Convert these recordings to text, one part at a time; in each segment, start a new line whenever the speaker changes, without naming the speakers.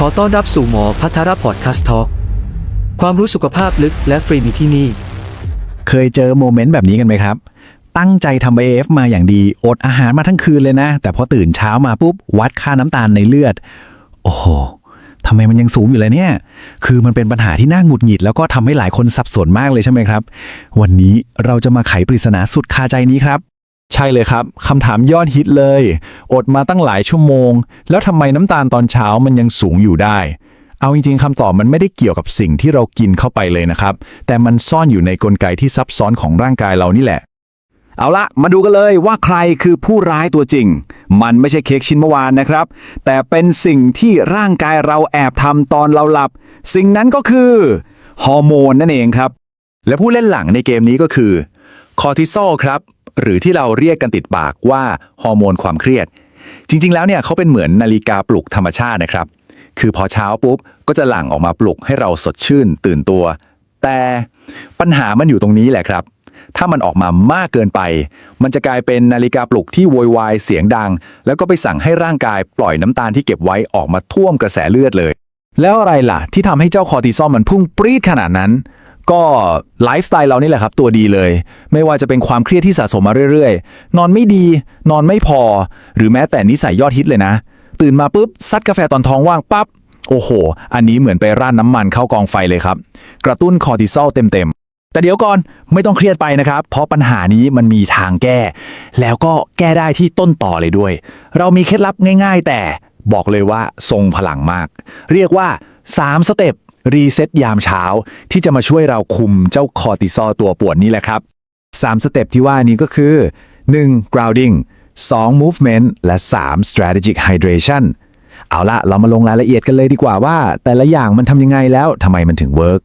ขอต้อนรับสู่หมอพัทรพอดคาสต์ทอความรู้สุขภาพลึกและฟรีมีที่นี่
เคยเจอโมเมนต์แบบนี้กันไหมครับ ตั้งใจทำ AF มาอย่างดี อดอาหารมาทั้งคืนเลยนะ แต่พอตื่นเช้ามาปุ๊บ วัดค่าน้ำตาลในเลือด โอ้โหทำไมมันยังสูงอยู่เลยเนี่ย คือมันเป็นปัญหาที่น่าหงุดหงิด แล้วก็ทำให้หลายคนสับสนมากเลยใช่ไหมครับ วันนี้เราจะมาไขปริศนาสุดคาใจนี้ครับ ใช่เลยครับคำถามยอดฮิตเลย อดมาตั้งหลายชั่วโมง แล้วทำไมน้ำตาลตอนเช้ามันยังสูงอยู่ได้ เอาจริงๆคำตอบมันไม่ได้เกี่ยวกับสิ่งที่เรากินเข้าไปเลยนะครับ แต่มันซ่อนอยู่ในกลไกที่ซับซ้อนของร่างกายเรานี่แหละ เอาละมาดูกันเลยว่าใครคือผู้ร้ายตัวจริง มันไม่ใช่เค้กชิ้นเมื่อวานนะครับ แต่เป็นสิ่งที่ร่างกายเราแอบทำตอนเราหลับ สิ่งนั้นก็คือฮอร์โมนนั่นเองครับ และผู้เล่นหลังในเกมนี้ก็คือคอร์ติซอลครับ หรือที่เราเรียกกันติดปากว่าฮอร์โมนความเครียด จริง ๆ แล้วเนี่ยเขาเป็นเหมือนนาฬิกาปลุกธรรมชาตินะครับ คือพอเช้าปุ๊บก็จะหลั่งออกมาปลุกให้เราสดชื่น ตื่นตัว แต่ปัญหามันอยู่ตรงนี้แหละครับ ถ้ามันออกมามากเกินไป มันจะกลายเป็นนาฬิกาปลุกที่โวยวายเสียงดัง แล้วก็ไปสั่งให้ร่างกายปล่อยน้ำตาลที่เก็บไว้ออกมาท่วมกระแสเลือดเลย แล้วอะไรล่ะ ที่ทำให้เจ้าคอร์ติซอลมันพุ่งปรี๊ดขนาดนั้น ก็ไลฟ์สไตล์เรานี่แหละครับ ตัวดีเลย ไม่ว่าจะเป็นความเครียดที่สะสมมาเรื่อยๆ นอนไม่ดี นอนไม่พอ หรือแม้แต่นิสัยยอดฮิตเลยนะ ตื่นมาปุ๊บซัดกาแฟตอนท้องว่างปั๊บโอ้โห อันนี้เหมือนไปราดน้ำมันเข้ากองไฟเลยครับ กระตุ้นคอร์ติซอลเต็มๆ แต่เดี๋ยวก่อนไม่ต้องเครียดไปนะครับ เพราะปัญหานี้มันมีทางแก้ แล้วก็แก้ได้ที่ต้นต่อเลยด้วย เรามีเคล็ดลับง่าย ๆ แต่บอกเลยว่าทรงพลังมาก เรียกว่า 3 สเต็ป รีเซ็ตยามเช้าที่จะมาช่วยเราคุมเจ้าคอร์ติซอลตัวปวดนี่แหละครับ 3 สเต็ปที่ว่านี้ก็คือ 1. grounding 2. movement และ 3. strategic hydration เอาละเรามาลงรายละเอียดกันเลยดีกว่าว่า แต่ละอย่างมันทำยังไงแล้วทำไมมันถึงเวิร์ก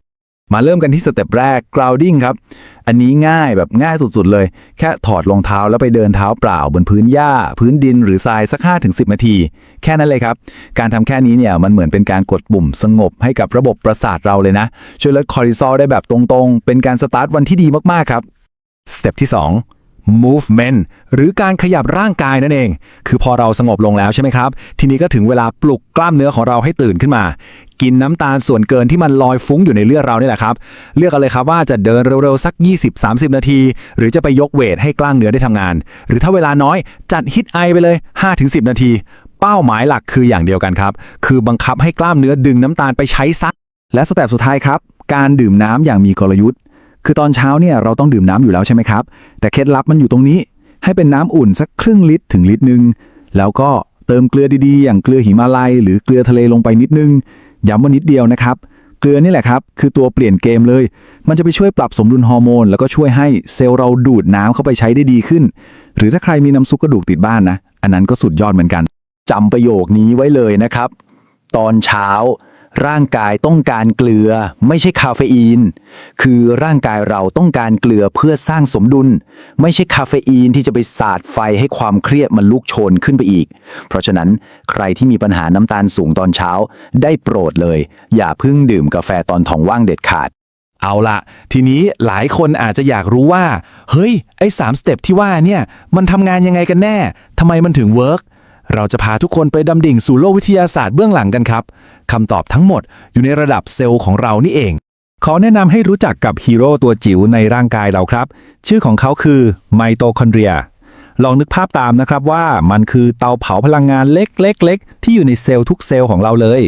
มาเริ่มกันที่สเต็ปแรก grounding ครับ อันนี้ง่ายแบบง่ายสุดๆเลย แค่ถอดรองเท้าแล้วไปเดินเท้าเปล่าบนพื้นหญ้า พื้นดินหรือทรายสัก 5-10 นาที แค่นั้นเลยครับ การทำแค่นี้เนี่ยมันเหมือนเป็นการกดปุ่มสงบให้กับระบบประสาทเราเลยนะ ช่วยลดคอร์ติซอลได้แบบตรงๆ เป็นการสตาร์ทวันที่ดีมากๆครับสเต็ปที่ 2 movement หรือการขยับร่างกายนั่นเอง คือพอเราสงบลงแล้วใช่ไหมครับ ทีนี้ก็ถึงเวลาปลุกกล้ามเนื้อของเราให้ตื่นขึ้นมา กินน้ำตาลส่วนเกินที่มันลอยฟุ้งอยู่ในเลือดเรานี่แหละครับ เลือกกันเลยครับว่าจะเดินเร็วๆสัก 20-30 นาที หรือจะไปยกเวทให้กล้ามเนื้อได้ทำงาน หรือถ้าเวลาน้อยจัดฮิตไอไปเลย 5-10 นาที เป้าหมายหลักคืออย่างเดียวกันครับ คือบังคับให้กล้ามเนื้อดึงน้ำตาลไปใช้ซะและสเต็ปสุดท้ายครับ การดื่มน้ำอย่างมีกลยุทธ์ คือตอนเช้าเนี่ยเราต้องดื่มน้ำอยู่แล้วใช่ไหมครับ แต่เคล็ดลับมันอยู่ตรงนี้ ให้เป็นน้ำอุ่นสักครึ่งลิตรถึงลิตรหนึ่งแล้วก็เติมเกลือดีๆ อย่างเกลือหิมาลัย หรือเกลือทะเลลงไปนิดนึง ย้ำว่านิดเดียวนะครับ เกลือนี่แหละครับ คือตัวเปลี่ยนเกมเลย มันจะไปช่วยปรับสมดุลฮอร์โมน แล้วก็ช่วยให้เซลล์เราดูดน้ำเข้าไปใช้ได้ดีขึ้น หรือถ้าใครมีน้ำซุปกระดูกติดบ้านนะ อันนั้นก็สุดยอดเหมือนกันจำประโยคนี้ไว้เลยนะครับ ตอนเช้า ร่างกายต้องการเกลือ ไม่ใช่คาเฟอีน คือร่างกายเราต้องการเกลือเพื่อสร้างสมดุล ไม่ใช่คาเฟอีนที่จะไปสาดไฟให้ความเครียดมันลุกโชนขึ้นไปอีก เพราะฉะนั้นใครที่มีปัญหาน้ำตาลสูงตอนเช้า ได้โปรดเลย อย่าเพิ่งดื่มกาแฟตอนท้องว่างเด็ดขาด เอาละทีนี้หลายคนอาจจะอยากรู้ว่า เฮ้ย ไอ้สามสเต็ปที่ว่าเนี่ย มันทำงานยังไงกันแน่ทำไมมันถึงเวิร์ก เราจะพาทุกคนไปดำดิ่งสู่โลกวิทยาศาสตร์เบื้องหลังกันครับคำตอบทั้งหมดอยู่ในระดับเซลล์ของเรานี่เอง ขอแนะนำให้รู้จักกับฮีโร่ตัวจิ๋วในร่างกายเราครับ ชื่อของเขาคือไมโตคอนเดรียลองนึกภาพตามนะครับว่ามันคือเตาเผาพลังงานเล็กๆๆที่อยู่ในเซลล์ทุกเซลล์ของเราเลย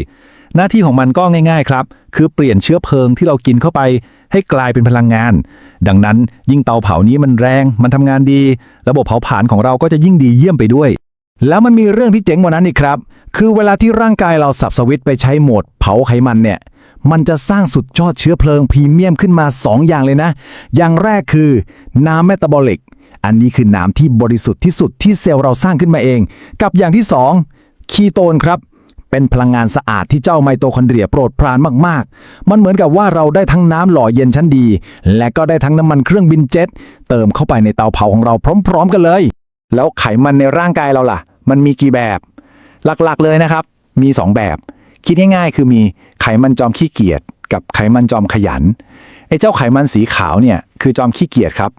หน้าที่ของมันก็ง่าย ๆ ครับ คือเปลี่ยนเชื้อเพลิงที่เรากินเข้าไป ให้กลายเป็นพลังงาน ดังนั้นยิ่งเตาเผานี้มันแรง มันทำงานดี ระบบเผาผลาญของเราก็จะยิ่งดีเยี่ยมไปด้วย แล้วมันมีเรื่องที่เจ๋งกว่านั้นอีกครับ คือเวลาที่ร่างกายเราสับสวิตไปใช้โหมดเผาไขมันเนี่ย มันจะสร้างสุดยอดเชื้อเพลิงพรีเมียมขึ้นมา 2 อย่างเลยนะ อย่างแรกคือน้ำเมตาบอลิก อันนี้คือน้ำที่บริสุทธิ์ที่สุดที่เซลล์เราสร้างขึ้นมาเอง กับอย่างที่ 2 คีโตนครับ เป็นพลังงานสะอาดที่เจ้าไมโตคอนเดรียโปรดปรานมากๆ มันเหมือนกับว่าเราได้ทั้งน้ำหล่อเย็นชั้นดี และก็ได้ทั้งน้ำมันเครื่องบินเจ็ตเติมเข้าไปในเตาเผาของเราพร้อม ๆ กันเลย แล้วไขมันในร่างกายเราล่ะ มันมีกี่แบบ หลักๆเลยนะครับ มี 2 แบบ คิดง่ายๆ คือมีไขมันจอมขี้เกียจกับไขมันจอมขยันไอ้เจ้าไขมันสีขาวเนี่ยคือจอมขี้เกียจครับ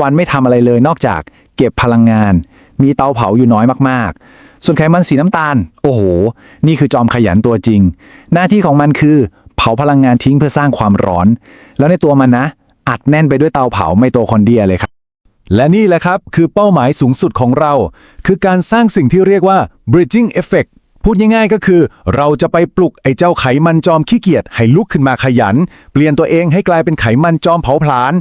วันๆไม่ทำอะไรเลยนอกจากเก็บพลังงาน มีเตาเผาอยู่น้อยมากๆ ส่วนไขมันสีน้ำตาล โอ้โห นี่คือจอมขยันตัวจริง หน้าที่ของมันคือ เผาพลังงานทิ้งเพื่อสร้างความร้อน แล้วในตัวมันนะ อัดแน่นไปด้วยเตาเผาไมโตคอนเดียเลยครับ และนี่แหละครับ คือเป้าหมายสูงสุดของเรา คือการสร้างสิ่งที่เรียกว่า bridging effect พูดง่ายๆก็คือ เราจะไปปลุกไอ้เจ้าไขมันจอมขี้เกียจให้ลุกขึ้นมาขยัน เปลี่ยนตัวเองให้กลายเป็นไขมันจอมเผาผลาญ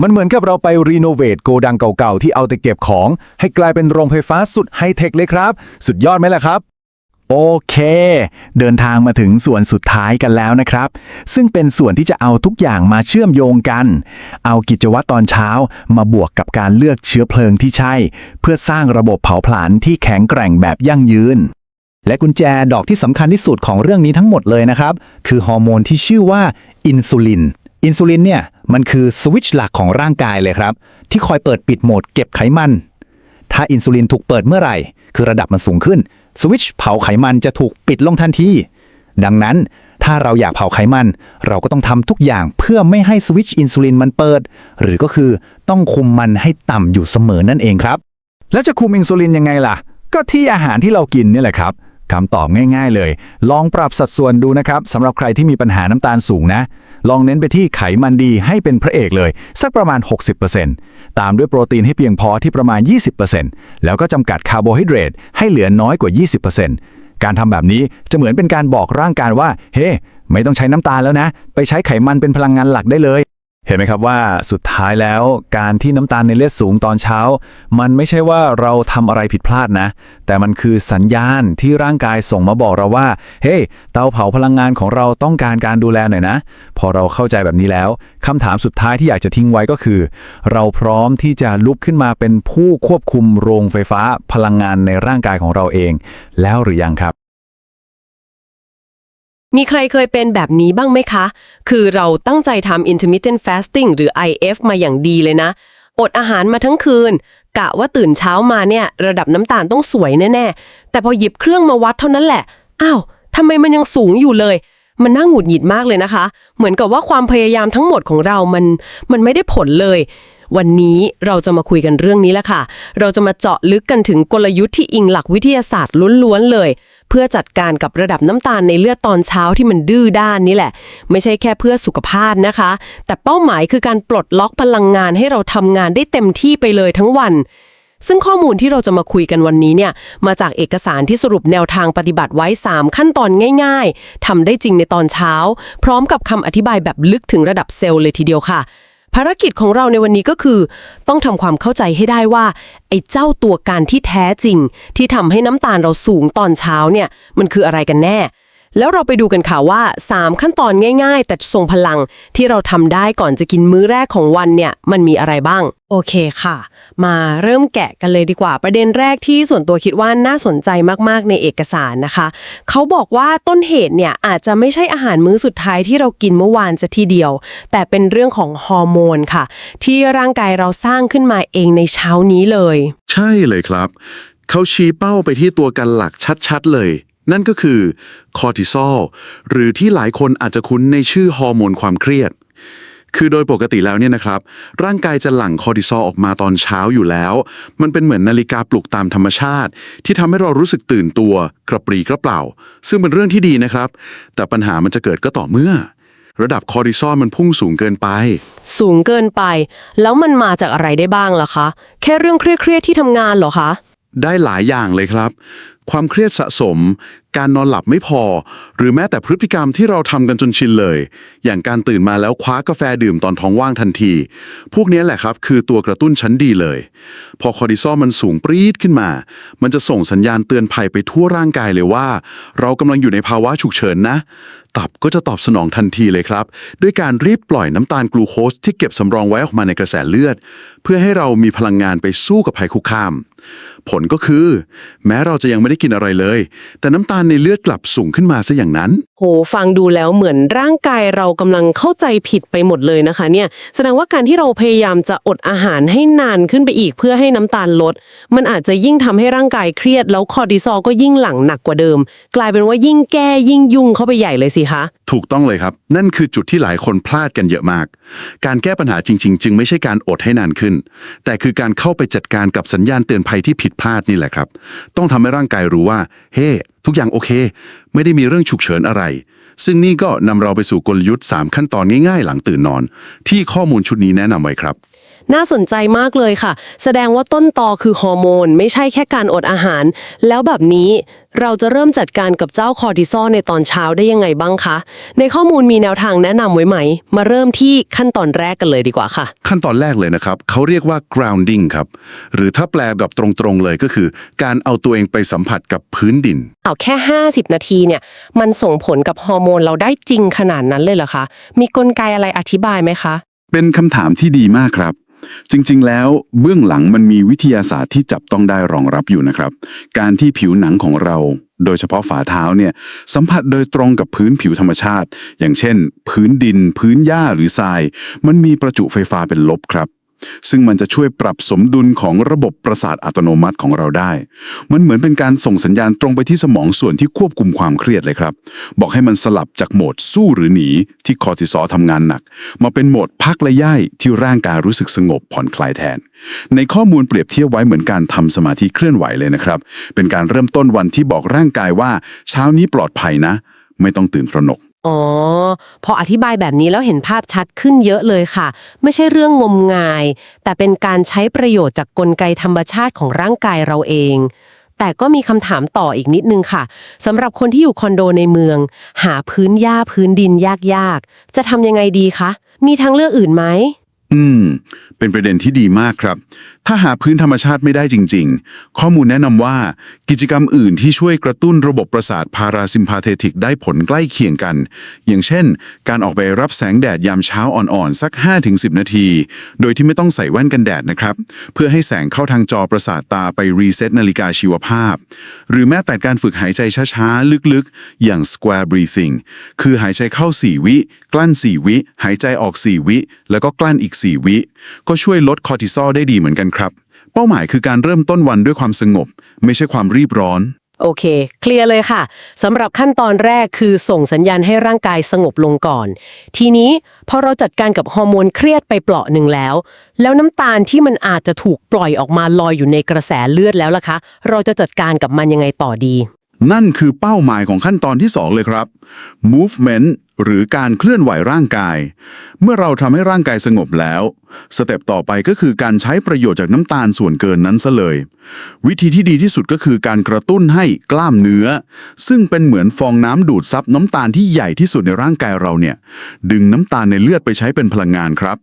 มันเหมือนกับเราไปรีโนเวทโกดังเก่าๆที่เอาแต่เก็บของ ให้กลายเป็นโรงไฟฟ้าสุดไฮเทคเลยครับ สุดยอดไหมล่ะครับ โอเค เดินทางมาถึงส่วนสุดท้ายกันแล้วนะครับ ซึ่งเป็นส่วนที่จะเอาทุกอย่างมาเชื่อมโยงกัน เอากิจวัตรตอนเช้ามาบวกกับการเลือกเชื้อเพลิงที่ใช่ เพื่อสร้างระบบเผาผลาญที่แข็งแกร่งแบบยั่งยืน และกุญแจดอกที่สำคัญที่สุดของเรื่องนี้ทั้งหมดเลยนะครับ คือฮอร์โมนที่ชื่อว่าอินซูลิน อินซูลินเนี่ยมันคือสวิตช์หลักของร่างกายเลยครับ ที่คอยเปิดปิดโหมดเก็บไขมัน ถ้าอินซูลินถูกเปิดเมื่อไหร่ คือระดับมันสูงขึ้น สวิตช์เผาไขมันจะถูกปิดลงทันที ดังนั้นถ้าเราอยากเผาไขมัน เราก็ต้องทำทุกอย่างเพื่อไม่ให้สวิตช์อินซูลินมันเปิด หรือก็คือต้องคุมมันให้ต่ำอยู่เสมอนั่นเองครับ แล้วจะคุมอินซูลินยังไงล่ะ ก็ที่อาหารที่เรากินนี่แหละครับคำตอบง่าย ๆ เลย ลองปรับสัดส่วนดูนะครับสำหรับใครที่มีปัญหาน้ำตาลสูงนะ ลองเน้นไปที่ไขมันดีให้เป็นพระเอกเลย สักประมาณ 60%ตามด้วยโปรตีนให้เพียงพอที่ประมาณ 20%แล้วก็จำกัดคาร์โบไฮเดรตให้เหลือน้อยกว่า 20%การทำแบบนี้จะเหมือนเป็นการบอกร่างกายว่า เฮ้ไม่ต้องใช้น้ำตาลแล้วนะ ไปใช้ไขมันเป็นพลังงานหลักได้เลย เห็นไหมครับว่าสุดท้ายแล้วการที่น้ำตาลในเลือดสูงตอนเช้า มันไม่ใช่ว่าเราทำอะไรผิดพลาดนะ แต่มันคือสัญญาณที่ร่างกายส่งมาบอกเราว่า เฮ้เตาเผาพลังงานของเราต้องการการดูแลหน่อยนะ พอเราเข้าใจแบบนี้แล้วคำถามสุดท้ายที่อยากจะทิ้งไว้ก็คือ เราพร้อมที่จะลุกขึ้นมาเป็นผู้ควบคุมโรงไฟฟ้าพลังงานในร่างกายของเราเอง แล้วหรือยังครับ
มีใครเคยเป็นแบบนี้บ้างไหมคะ คือเราตั้งใจทำ intermittent fasting หรือ IF มาอย่างดีเลยนะ อดอาหารมาทั้งคืน กะว่าตื่นเช้ามาเนี่ย ระดับน้ำตาลต้องสวยแน่ๆ แต่พอหยิบเครื่องมาวัดเท่านั้นแหละ อ้าวทำไมมันยังสูงอยู่เลย มันน่าหงุดหงิดมากเลยนะคะ เหมือนกับว่าความพยายามทั้งหมดของเรามันมันไม่ได้ผลเลย วันนี้เราจะมาคุยกันเรื่องนี้แหละค่ะ เราจะมาเจาะลึกกันถึงกลยุทธ์ที่อิงหลักวิทยาศาสตร์ล้วนๆเลย เพื่อจัดการกับระดับน้ำตาลในเลือดตอนเช้าที่มันดื้อด้านนี่แหละ ไม่ใช่แค่เพื่อสุขภาพนะคะ แต่เป้าหมายคือการปลดล็อกพลังงานให้เราทำงานได้เต็มที่ไปเลยทั้งวันซึ่งข้อมูลที่เราจะมาคุยกันวันนี้เนี่ยมาจากเอกสารที่สรุปแนวทางปฏิบัติไว้ 3 ขั้นตอนง่าย ๆทำได้จริงในตอนเช้า พร้อมกับคำอธิบายแบบลึกถึงระดับเซลล์เลยทีเดียวค่ะ ภารกิจของเราในวันนี้ก็คือ ต้องทำความเข้าใจให้ได้ว่า ไอ้เจ้าตัวการที่แท้จริง ที่ทำให้น้ำตาลเราสูงตอนเช้าเนี่ยมันคืออะไรกันแน่ แล้วเราไปดูกันค่ะว่า 3 ขั้นตอนง่าย ๆ แต่ทรงพลังที่เราทำได้ก่อนจะกินมื้อแรกของวันเนี่ยมันมีอะไรบ้าง โอเคค่ะ มาเริ่มแกะกันเลยดีกว่า ประเด็นแรกที่ส่วนตัวคิดว่าน่าสนใจมากๆในเอกสารนะคะ เขาบอกว่าต้นเหตุเนี่ยอาจจะไม่ใช่อาหารมื้อสุดท้ายที่เรากินเมื่อวานจะทีเดียว แต่เป็นเรื่องของฮอร์โมนค่ะ ที่ร่างกายเราสร้างขึ้นมาเองในเช้านี้เลย
ใช่เลยครับ เขาชี้เป้าไปที่ตัวกันหลักชัดๆเลย นั่นก็คือคอร์ติซอลหรือที่หลายคนอาจจะคุ้นในชื่อฮอร์โมนความเครียด คือโดยปกติแล้วเนี่ยนะครับ ร่างกายจะหลั่งคอร์ติซอลออกมาตอนเช้าอยู่แล้ว มันเป็นเหมือนนาฬิกาปลุกตามธรรมชาติ ที่ทำให้เรารู้สึกตื่นตัว กระปรี้กระเปร่า ซึ่งเป็นเรื่องที่ดีนะครับ แต่ปัญหามันจะเกิดก็ต่อเมื่อ ระดับคอร์ติซอลมันพุ่งสูงเกินไป
สูงเกินไป แล้วมันมาจากอะไรได้บ้างล่ะคะ แค่เรื่องเครียดๆที่ทำงานเหรอคะ
ได้หลายอย่างเลยครับ ความเครียดสะสม การนอนหลับไม่พอ หรือแม้แต่พฤติกรรมที่เราทำกันจนชินเลย อย่างการตื่นมาแล้วคว้ากาแฟดื่มตอนท้องว่างทันที พวกนี้แหละครับคือตัวกระตุ้นชั้นดีเลย พอคอร์ติซอลมันสูงปรี๊ดขึ้นมา มันจะส่งสัญญาณเตือนภัยไปทั่วร่างกายเลยว่า เรากำลังอยู่ในภาวะฉุกเฉินนะ ตับก็จะตอบสนองทันทีเลยครับ ด้วยการรีบปล่อยน้ำตาลกลูโคสที่เก็บสำรองไว้ออกมาในกระแสเลือด เพื่อให้เรามีพลังงานไปสู้กับภัยคุกคาม ผลก็คือ แม้เราจะยังไม่ได้กินอะไรเลย แต่น้ำตาลในเลือดกลับสูงขึ้นมาซะอย่างนั้น
โห ฟังดูแล้วเหมือนร่างกายเรากำลังเข้าใจผิดไปหมดเลยนะคะ เนี่ย แสดงว่าการที่เราพยายามจะอดอาหารให้นานขึ้นไปอีกเพื่อให้น้ำตาลลด มันอาจจะยิ่งทำให้ร่างกายเครียด แล้วคอร์ติซอลก็ยิ่งหลั่งหนักกว่าเดิม กลายเป็นว่ายิ่งแก้ยิ่งยุ่งเข้าไปใหญ่เลยสิคะ
ถูกต้องเลยครับ นั่นคือจุดที่หลายคนพลาดกันเยอะมาก การแก้ปัญหาจริง ๆ จึงไม่ใช่การอดให้นานขึ้น แต่คือการเข้าไปจัดการกับสัญญาณเตือนภัยที่ผิดพลาดนี่แหละครับ ต้องทำให้ร่างกาย
รู้ว่า เฮ้ทุกอย่างโอเค ไม่ได้มีเรื่องฉุกเฉินอะไร ซึ่งนี่ก็นำเราไปสู่กลยุทธ์ 3 ขั้นตอนง่ายๆ หลังตื่นนอน ที่ข้อมูลชุดนี้แนะนำไว้ครับ
น่าสนใจมากเลยค่ะ แสดงว่าต้นตอคือฮอร์โมน ไม่ใช่แค่การอดอาหาร แล้วแบบนี้เราจะเริ่มจัดการกับเจ้าคอร์ติซอลในตอนเช้าได้ยังไงบ้างคะ ในข้อมูลมีแนวทางแนะนำไว้ไหม มาเริ่มที่ขั้นตอนแรกกันเลยดีกว่าค่ะ
ขั้นตอนแรกเลยนะครับ เขาเรียกว่า grounding ครับ หรือถ้าแปลแบบตรงๆเลยก็คือ การเอาตัวเองไปสัมผัสกับพื้นดิน
เอาแค่ 50 นาทีเนี่ย มันส่งผลกับฮอร์โมนเราได้จริงขนาดนั้นเลยเหรอคะ มีกลไกอะไรอธิบายไหมคะ
เป็นคำถามที่ดีมากครับ จริงๆ แล้วเบื้องหลังมันมีวิทยาศาสตร์ที่จับต้องได้รองรับอยู่นะครับ การที่ผิวหนังของเรา โดยเฉพาะฝ่าเท้าเนี่ยสัมผัสโดยตรงกับพื้นผิวธรรมชาติ อย่างเช่น พื้นดิน พื้นหญ้าหรือทราย มันมีประจุไฟฟ้าเป็นลบครับ ซึ่งมันจะช่วยปรับสมดุลของระบบประสาทอัตโนมัติของเราได้ มันเหมือนเป็นการส่งสัญญาณตรงไปที่สมองส่วนที่ควบคุมความเครียดเลยครับ บอกให้มันสลับจากโหมดสู้หรือหนีที่คอร์ติซอลทำงานหนัก มาเป็นโหมดพักและย่ายที่ร่างกายรู้สึกสงบผ่อนคลายแทน ในข้อมูลเปรียบเทียบไว้เหมือนการทำสมาธิเคลื่อนไหวเลยนะครับ เป็นการเริ่มต้นวันที่บอกร่างกายว่า เช้านี้ปลอดภัยนะ ไม่ต้องตื่นตระหนก
อ๋อ พออธิบายแบบนี้แล้วเห็นภาพชัดขึ้นเยอะเลยค่ะ ไม่ใช่เรื่องงมงาย แต่เป็นการใช้ประโยชน์จากกลไกธรรมชาติของร่างกายเราเอง แต่ก็มีคำถามต่ออีกนิดนึงค่ะสำหรับคนที่อยู่คอนโดในเมือง หาพื้นหญ้าพื้นดินยากๆ จะทำยังไงดีคะ มีทางเลือกอื่นไหม
อืม เป็นประเด็นที่ดีมากครับ ถ้าหาพื้นธรรมชาติไม่ได้จริง ๆ ข้อมูลแนะนำว่ากิจกรรมอื่นที่ช่วยกระตุ้นระบบประสาทพาราซิมพาเทติกได้ผลใกล้เคียงกัน อย่างเช่น การออกไปรับแสงแดดยามเช้าอ่อนๆ สัก 5-10 นาที โดยที่ไม่ต้องใส่แว่นกันแดดนะครับ เพื่อให้แสงเข้าทางจอประสาทตาไปรีเซ็ตนาฬิกาชีวภาพ หรือแม้แต่การฝึกหายใจช้าๆ ลึกๆ อย่าง square breathing คือหายใจเข้า 4 วิ กลั้น 4 วิ หายใจออก 4 วิ แล้วก็กลั้นอีก4 วิ ก็ช่วยลดคอร์ติซอลได้ดีเหมือนกันครับ เป้าหมายคือการเริ่มต้นวันด้วยความสงบ ไม่ใช่ความรีบร้อน
โอเค เคลียร์เลยค่ะสำหรับขั้นตอนแรกคือส่งสัญญาณให้ร่างกายสงบลงก่อน ทีนี้พอเราจัดการกับฮอร์โมนเครียดไปเปราะหนึ่งแล้ว แล้วน้ำตาลที่มันอาจจะถูกปล่อยออกมาลอยอยู่ในกระแสเลือดแล้วล่ะคะ เราจะจัดการกับมันยังไงต่อดี
นั่นคือเป้าหมายของขั้นตอนที่ 2 เลยครับ movement หรือการเคลื่อนไหวร่างกาย เมื่อเราทำให้ร่างกายสงบแล้ว สเต็ปต่อไปก็คือการใช้ประโยชน์จากน้ำตาลส่วนเกินนั้นซะเลย วิธีที่ดีที่สุดก็คือการกระตุ้นให้กล้ามเนื้อ ซึ่งเป็นเหมือนฟองน้ำดูดซับน้ำตาลที่ใหญ่ที่สุดในร่างกายเราเนี่ย ดึงน้ำตาลในเลือดไปใช้เป็นพลังงานครับ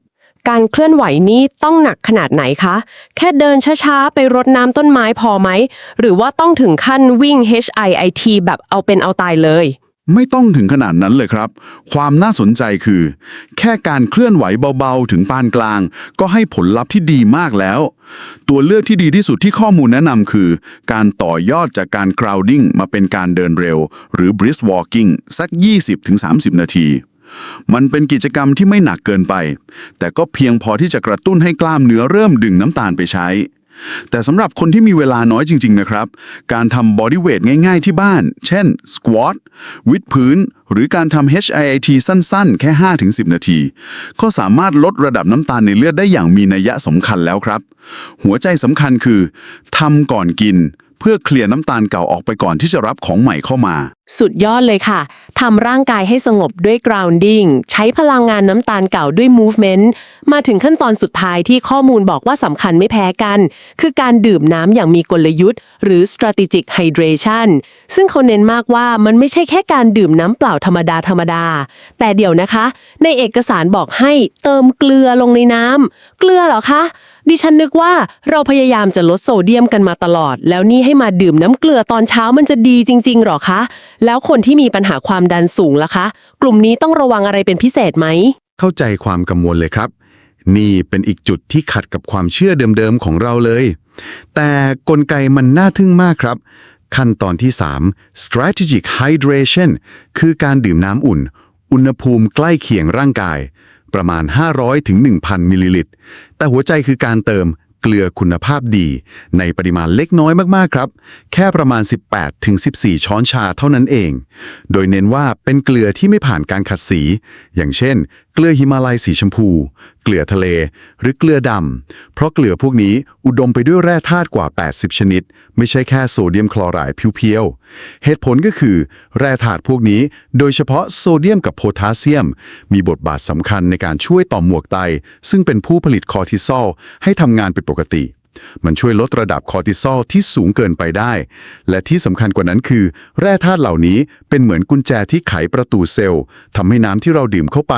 การเคลื่อนไหวนี้ต้องหนักขนาดไหนคะ แค่เดินช้าๆ ไปรดน้ำต้นไม้พอไหม หรือว่าต้องถึงขั้นวิ่ง HIIT แบบเอาเป็นเอาตายเลย
ไม่ต้องถึงขนาดนั้นเลยครับ ความน่าสนใจคือ แค่การเคลื่อนไหวเบาๆ ถึงปานกลาง ก็ให้ผลลัพธ์ที่ดีมากแล้ว ตัวเลือกที่ดีที่สุดที่ข้อมูลแนะนำคือ การต่อยอดจากการ crowding มาเป็นการเดินเร็ว หรือ brisk walking สัก 20-30 นาที มันเป็นกิจกรรมที่ไม่หนักเกินไป แต่ก็เพียงพอที่จะกระตุ้นให้กล้ามเนื้อเริ่มดึงน้ำตาลไปใช้ แต่สำหรับคนที่มีเวลาน้อยจริง ๆ นะครับ การทำบอดี้เวทง่าย ๆ ที่บ้าน เช่นสควอตวิดพื้น หรือการทำ HIIT สั้นๆ แค่ 5-10 นาที ก็สามารถลดระดับน้ำตาลในเลือดได้อย่างมีนัยสำคัญแล้วครับ หัวใจสำคัญคือทำก่อนกิน เพื่อเคลียร์น้ำตาลเก่าออกไปก่อนที่จะรับของใหม่เข้ามา
สุดยอดเลยค่ะ ทำร่างกายให้สงบด้วย grounding ใช้พลังงานน้ำตาลเก่าด้วย movement มาถึงขั้นตอนสุดท้ายที่ข้อมูลบอกว่าสำคัญไม่แพ้กัน คือการดื่มน้ำอย่างมีกลยุทธ์ หรือ strategic hydration ซึ่งเขาเน้นมากว่ามันไม่ใช่แค่การดื่มน้ำเปล่าธรรมดาธรรมดา แต่เดี๋ยวนะคะ ในเอกสารบอกให้เติมเกลือลงในน้ำเกลือเหรอคะ ดิฉันนึกว่าเราพยายามจะลดโซเดียมกันมาตลอด แล้วนี่ให้มาดื่มน้ำเกลือตอนเช้ามันจะดีจริง ๆหรอคะ แล้วคนที่มีปัญหาความดันสูงล่ะคะ กลุ่มนี้ต้องระวังอะไรเป็นพิเศษไหม
เข้าใจความกังวลเลยครับ นี่เป็นอีกจุดที่ขัดกับความเชื่อเดิมๆของเราเลย แต่กลไกมันน่าทึ่งมากครับ ขั้นตอนที่ 3 strategic hydration คือการดื่มน้ำอุ่น อุณหภูมิใกล้เคียงร่างกาย ประมาณ 500ถึง1,000มิลลิลิตร แต่หัวใจคือการเติมเกลือคุณภาพดี ในปริมาณเล็กน้อยมากๆครับ แค่ประมาณ 18-14ช้อนชาเท่านั้นเอง โดยเน้นว่าเป็นเกลือที่ไม่ผ่านการขัดสี อย่างเช่น เกลือหิมาลัยสีชมพู เกลือทะเล หรือเกลือดำ เพราะเกลือพวกนี้อุดมไปด้วยแร่ธาตุกว่า 80 ชนิด ไม่ใช่แค่โซเดียมคลอไรด์เพียวๆ เหตุผลก็คือ แร่ธาตุพวกนี้ โดยเฉพาะโซเดียมกับโพแทสเซียม มีบทบาทสำคัญในการช่วยต่อมหมวกไต ซึ่งเป็นผู้ผลิตคอร์ติซอลให้ทำงานเป็นปกติ มันช่วยลดระดับคอร์ติซอลที่สูงเกินไปได้ และที่สำคัญกว่านั้นคือ แร่ธาตุเหล่านี้เป็นเหมือนกุญแจที่ไขประตูเซลล์ทำให้น้ำที่เราดื่มเข้าไป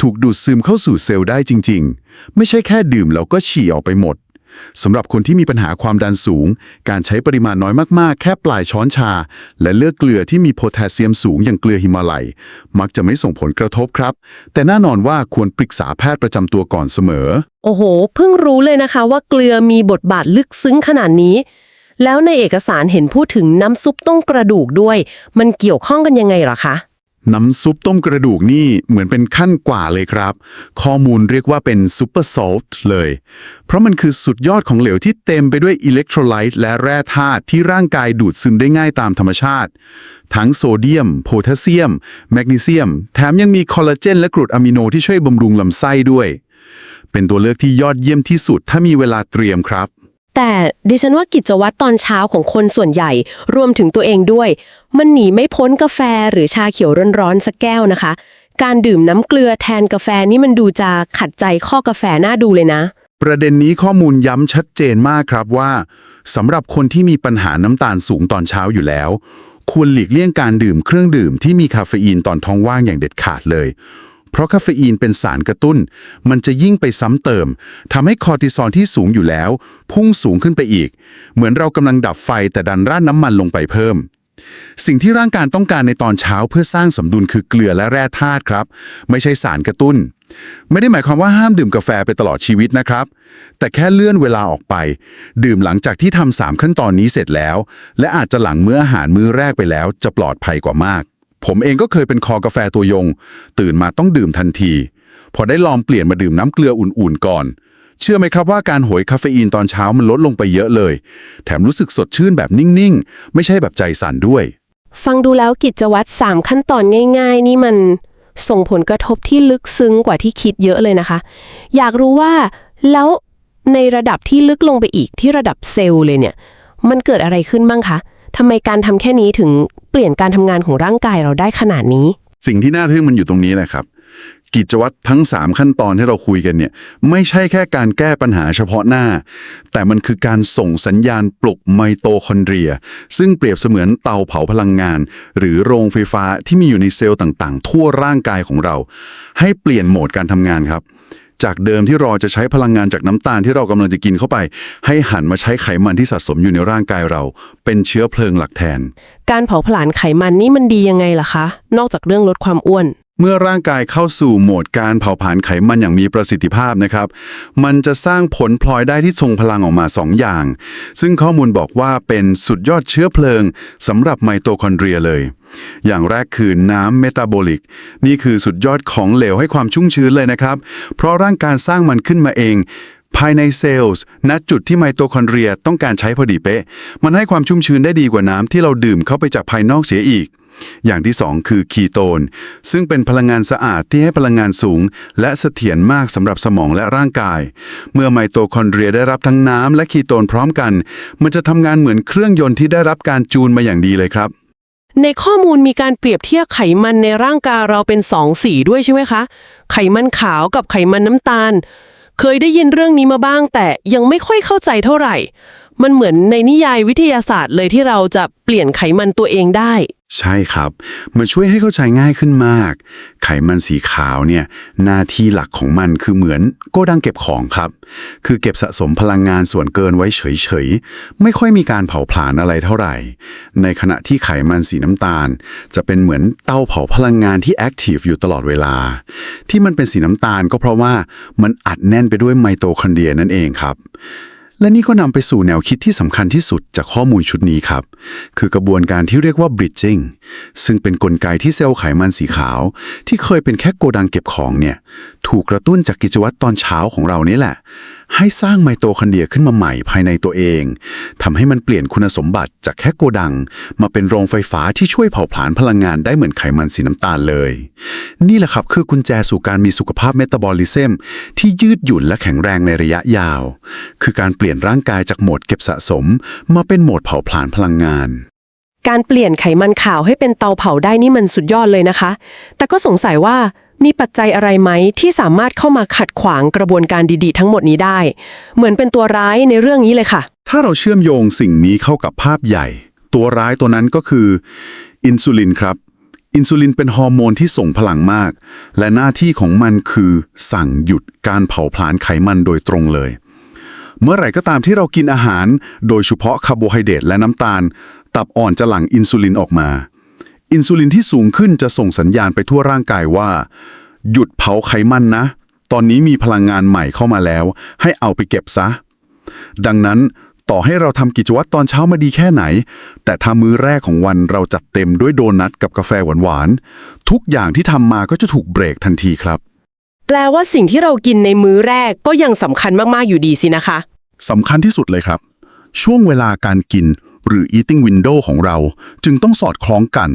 ถูกดูดซึมเข้าสู่เซลล์ได้จริง ๆ ไม่ใช่แค่ดื่มแล้วก็ฉี่ออกไปหมด สำหรับคนที่มีปัญหาความดันสูง การใช้ปริมาณน้อยมากๆ แค่ปลายช้อนชา และเลือกเกลือที่มีโพแทสเซียมสูงอย่างเกลือหิมาลัย มักจะไม่ส่งผลกระทบครับ แต่แน่นอนว่าควรปรึกษาแพทย์ประจำตัวก่อนเสมอ
โอ้โห เพิ่งรู้เลยนะคะว่าเกลือมีบทบาทลึกซึ้งขนาดนี้ แล้วในเอกสารเห็นพูดถึงน้ำซุปต้มกระดูกด้วย มันเกี่ยวข้องกันยังไงเหรอคะ
น้ำซุปต้มกระดูกนี่เหมือนเป็นขั้นกว่าเลยครับ ข้อมูลเรียกว่าเป็นซูเปอร์ซอลต์เลย เพราะมันคือสุดยอดของเหลวที่เต็มไปด้วยอิเล็กโทรไลต์และแร่ธาตุที่ร่างกายดูดซึมได้ง่ายตามธรรมชาติ ทั้งโซเดียม โพแทสเซียม แมกนีเซียม แถมยังมีคอลลาเจนและกรดอะมิโนที่ช่วยบำรุงลำไส้ด้วย เป็นตัวเลือกที่ยอดเยี่ยมที่สุดถ้ามีเวลาเตรียมครับ
แต่ดิฉันว่ากิจวัตรตอนเช้าของคนส่วนใหญ่ รวมถึงตัวเองด้วย มันหนีไม่พ้นกาแฟหรือชาเขียวร้อนๆสักแก้วนะคะ การดื่มน้ำเกลือแทนกาแฟนี่มันดูจะขัดใจข้อกาแฟน่าดูเลยนะ
ประเด็นนี้ข้อมูลย้ำชัดเจนมากครับว่าสำหรับคนที่มีปัญหาน้ำตาลสูงตอนเช้าอยู่แล้ว ควรหลีกเลี่ยงการดื่มเครื่องดื่มที่มีคาเฟอีนตอนท้องว่างอย่างเด็ดขาดเลย เพราะคาเฟอีนเป็นสารกระตุ้น มันจะยิ่งไปซ้ำเติมทำให้คอร์ติซอลที่สูงอยู่แล้ว พุ่งสูงขึ้นไปอีก เหมือนเรากำลังดับไฟแต่ดันราดน้ำมันลงไปเพิ่ม สิ่งที่ร่างกายต้องการในตอนเช้าเพื่อสร้างสมดุลคือเกลือและแร่ธาตุครับ ไม่ใช่สารกระตุ้น ไม่ได้หมายความว่าห้ามดื่มกาแฟไปตลอดชีวิตนะครับ แต่แค่เลื่อนเวลาออกไป ดื่มหลังจากที่ทำสามขั้นตอนนี้เสร็จแล้ว และอาจจะหลังมื้ออาหารมื้อแรกไปแล้ว จะปลอดภัยกว่ามาก ผมเองก็เคยเป็นคอกาแฟตัวยง ตื่นมาต้องดื่มทันที พอได้ลองเปลี่ยนมาดื่มน้ำเกลืออุ่นๆก่อน เชื่อไหมครับว่าการโหยคาเฟอีนตอนเช้ามันลดลงไปเยอะเลย แถมรู้สึกสดชื่นแบบนิ่งๆ ไม่ใช่แบบใจสั่นด้วย
ฟังดูแล้วกิจวัตรสามขั้นตอนง่าย ๆ นี่มันส่งผลกระทบที่ลึกซึ้งกว่าที่คิดเยอะเลยนะคะ อยากรู้ว่าแล้วในระดับที่ลึกลงไปอีกที่ระดับเซลล์เลยเนี่ย มันเกิดอะไรขึ้นบ้างคะ ทำไมการทำแค่นี้ถึงเปลี่ยนการทำงานของร่างกายเราได้ขนาดนี้
สิ่งที่น่าทึ่งมันอยู่ตรงนี้แหละครับ กิจวัตรทั้ง 3 ขั้นตอนที่เราคุยกันเนี่ย ไม่ใช่แค่การแก้ปัญหาเฉพาะหน้า แต่มันคือการส่งสัญญาณปลุกไมโตคอนเดรีย ซึ่งเปรียบเสมือนเตาเผาพลังงาน หรือโรงไฟฟ้าที่มีอยู่ในเซลล์ต่างๆ ทั่วร่างกายของเรา ให้เปลี่ยนโหมดการทำงานครับ จากเดิมที่รอจะใช้พลังงานจากน้ำตาลที่เรากำลังจะกินเข้าไป ให้หันมาใช้ไขมันที่สะสมอยู่ในร่างกายเรา เป็นเชื้อเพลิงหลักแทน
การเผาผลาญไขมันนี่มันดียังไงล่ะคะ นอกจากเรื่องลดความอ้วน
เมื่อร่างกายเข้าสู่โหมดการเผาผลาญไขมันอย่างมีประสิทธิภาพนะครับ มันจะสร้างผลพลอยได้ที่ทรงพลังออกมา 2อย่าง ซึ่งข้อมูลบอกว่าเป็นสุดยอดเชื้อเพลิงสำหรับไมโตคอนเดรียเลย อย่างแรกคือน้ำเมตาบอลิก นี่คือสุดยอดของเหลวให้ความชุ่มชื้นเลยนะครับ เพราะร่างกายสร้างมันขึ้นมาเอง ภายในเซลล์ ณ จุดที่ไมโตคอนเดรียต้องการใช้พอดีเป๊ะ มันให้ความชุ่มชื้นได้ดีกว่าน้ำที่เราดื่มเข้าไปจากภายนอกเสียอีกอย่างที่ 2 คือคีโตน ซึ่งเป็นพลังงานสะอาดที่ให้พลังงานสูง และเสถียรมากสำหรับสมองและร่างกาย เมื่อไมโตคอนเดรียได้รับทั้งน้ำและคีโตนพร้อมกัน มันจะทำงานเหมือนเครื่องยนต์ที่ได้รับการจูนมาอย่างดีเลยครับ
ในข้อมูลมีการเปรียบเทียบไขมันในร่างกายเราเป็นสองสีด้วยใช่ไหมคะ ไขมันขาวกับไขมันน้ำตาล เคยได้ยินเรื่องนี้มาบ้าง แต่ยังไม่ค่อยเข้าใจเท่าไหร่ มันเหมือนในนิยายวิทยาศาสตร์เลยที่เราจะเปลี่ยนไขมันตัวเองได้
ใช่ครับ มันช่วยให้เข้าใจง่ายขึ้นมาก ไขมันสีขาวเนี่ย หน้าที่หลักของมันคือเหมือนโกดังเก็บของครับ คือเก็บสะสมพลังงานส่วนเกินไว้เฉยๆ ไม่ค่อยมีการเผาผลาญอะไรเท่าไหร่ ในขณะที่ไขมันสีน้ำตาล จะเป็นเหมือนเตาเผาพลังงานที่แอคทีฟอยู่ตลอดเวลา ที่มันเป็นสีน้ำตาลก็เพราะว่ามันอัดแน่นไปด้วยไมโตคอนเดรียนั่นเองครับ และนี่ก็นำไปสู่แนวคิดที่สำคัญที่สุดจากข้อมูลชุดนี้ครับ คือกระบวนการที่เรียกว่า bridging ซึ่งเป็นนกลไกที่เซลล์ไขมันสีขาว ที่เคยเป็นแค่โกดังเก็บของเนี่ย ถูกกระตุ้นจากกิจวัตรตอนเช้าของเรานี่แหละ ให้สร้างไมโตคอนเดรียขึ้นมาใหม่ภายในตัวเองทำให้มันเปลี่ยนคุณสมบัติจากแค่โกดัง มาเป็นโรงไฟฟ้าที่ช่วยเผาผลาญพลังงานได้เหมือนไขมันสีน้ำตาลเลย นี่แหละครับคือกุญแจสู่การมีสุขภาพเมตาบอลิซึมที่ยืดหยุ่นและแข็งแรงในระยะยาว คือการเปลี่ยนร่างกายจากโหมดเก็บสะสม มาเป็นโหมดเผาผลาญพลังงาน
การเปลี่ยนไขมันขาวให้เป็นเตาเผาได้นี่มันสุดยอดเลยนะคะ แต่ก็สงสัยว่า มีปัจจัยอะไรไหมที่สามารถเข้ามาขัดขวางกระบวนการดีๆ ทั้งหมดนี้ได้ เหมือนเป็นตัวร้ายในเรื่องนี้เลยค่ะ
ถ้าเราเชื่อมโยงสิ่งนี้เข้ากับภาพใหญ่ ตัวร้ายตัวนั้นก็คือ อินซูลินครับ อินซูลินเป็นฮอร์โมนที่ส่งพลังมาก และหน้าที่ของมันคือ สั่งหยุดการเผาผลาญไขมันโดยตรงเลย เมื่อไหร่ก็ตามที่เรากินอาหาร โดยเฉพาะคาร์โบไฮเดรตและน้ำตาล ตับอ่อนจะหลั่งอินซูลินออกมา อินซูลินที่สูงขึ้นจะส่งสัญญาณไปทั่วร่างกายว่า หยุดเผาไขมันนะ ตอนนี้มีพลังงานใหม่เข้ามาแล้ว ให้เอาไปเก็บซะ ดังนั้นต่อให้เราทำกิจวัตรตอนเช้ามาดีแค่ไหน แต่ถ้ามื้อแรกของวันเราจัดเต็มด้วยโดนัทกับกาแฟหวานๆทุกอย่างที่ทำมาก็จะถูกเบรกทันทีครับ
แปลว่าสิ่งที่เรากินในมื้อแรกก็ยังสำคัญมากๆอยู่ดีสินะคะ
สำคัญที่สุดเลยครับ ช่วงเวลาการกิน หรือ eating window ของเรา จึงต้องสอดคล้องกัน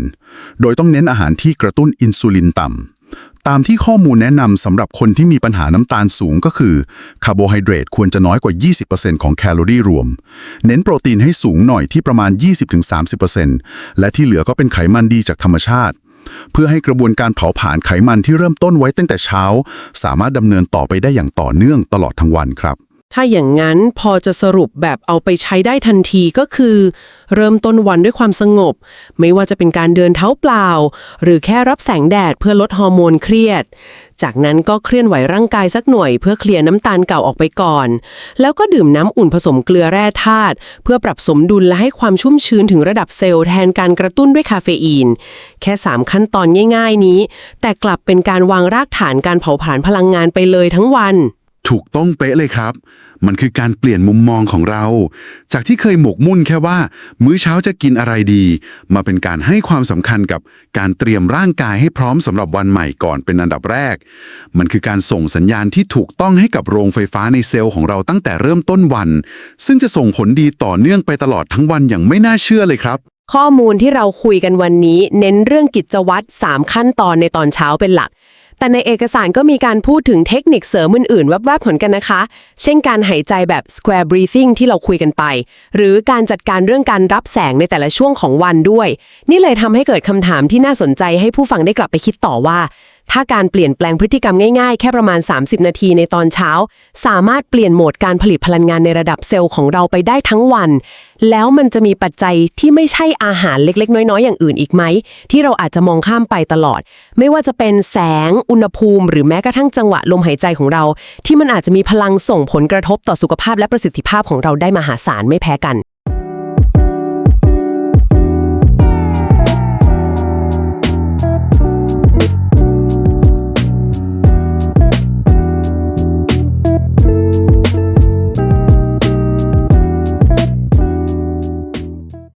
โดยต้องเน้นอาหารที่กระตุ้นอินซูลินต่ำ ตามที่ข้อมูลแนะนำสำหรับคนที่มีปัญหาน้ำตาลสูงก็คือคาร์โบไฮเดรตควรจะน้อยกว่า 20%ของแคลอรี่รวม เน้นโปรตีนให้สูงหน่อยที่ประมาณ 20-30%และที่เหลือก็เป็นไขมันดีจากธรรมชาติเพื่อให้กระบวนการเผาผลาญไขมันที่เริ่มต้นไว้ตั้งแต่เช้า สามารถดำเนินต่อไปได้อย่างต่อเนื่องตลอดทั้งวันครับ
ถ้าอย่างนั้นพอจะสรุปแบบเอาไปใช้ได้ทันทีก็คือ เริ่มต้นวันด้วยความสงบ ไม่ว่าจะเป็นการเดินเท้าเปล่า หรือแค่รับแสงแดดเพื่อลดฮอร์โมนเครียด จากนั้นก็เคลื่อนไหวร่างกายสักหน่วย เพื่อเคลียร์น้ำตาลเก่าออกไปก่อน แล้วก็ดื่มน้ำอุ่นผสมเกลือแร่ธาตุเพื่อปรับสมดุลและให้ความชุ่มชื้นถึงระดับเซลล์แทนการกระตุ้นด้วยคาเฟอีน แค่ 3 ขั้นตอนง่าย ๆนี้ แต่กลับเป็นการวางรากฐานการเผาผลาญพลังงานไปเลยทั้งวัน
ถูกต้องเป๊ะเลยครับ มันคือการเปลี่ยนมุมมองของเรา จากที่เคยหมกมุ่นแค่ว่า มื้อเช้าจะกินอะไรดี มาเป็นการให้ความสำคัญกับการเตรียมร่างกายให้พร้อมสำหรับวันใหม่ก่อนเป็นอันดับแรก มันคือการส่งสัญญาณที่ถูกต้องให้กับโรงไฟฟ้าในเซลล์ของเราตั้งแต่เริ่มต้นวัน ซึ่งจะส่งผลดีต่อเนื่องไปตลอดทั้งวันอย่างไม่น่าเชื่อเลยครับ
ข้อมูลที่เราคุยกันวันนี้ เน้นเรื่องกิจวัตร3ขั้นตอนในตอนเช้าเป็นหลัก แต่ในเอกสารก็มีการพูดถึงเทคนิคเสริมอื่นๆแวบๆเหมือนกันนะคะ เช่นการหายใจแบบ square breathing ที่เราคุยกันไป หรือการจัดการเรื่องการรับแสงในแต่ละช่วงของวันด้วย นี่เลยทำให้เกิดคำถามที่น่าสนใจให้ผู้ฟังได้กลับไปคิดต่อว่า ถ้าการเปลี่ยนแปลงพฤติกรรมง่ายๆ แค่ประมาณ 30 นาทีในตอนเช้า สามารถเปลี่ยนโหมดการผลิตพลังงานในระดับเซลล์ของเราไปได้ทั้งวัน แล้วมันจะมีปัจจัยที่ไม่ใช่อาหารเล็กๆ น้อยๆ อย่างอื่นอีกไหม ที่เราอาจจะมองข้ามไปตลอด ไม่ว่าจะเป็นแสง อุณหภูมิ หรือแม้กระทั่งจังหวะลมหายใจของเรา ที่มันอาจจะมีพลังส่งผลกระทบต่อสุขภาพและประสิทธิภาพของเราได้มหาศาลไม่แพ้กัน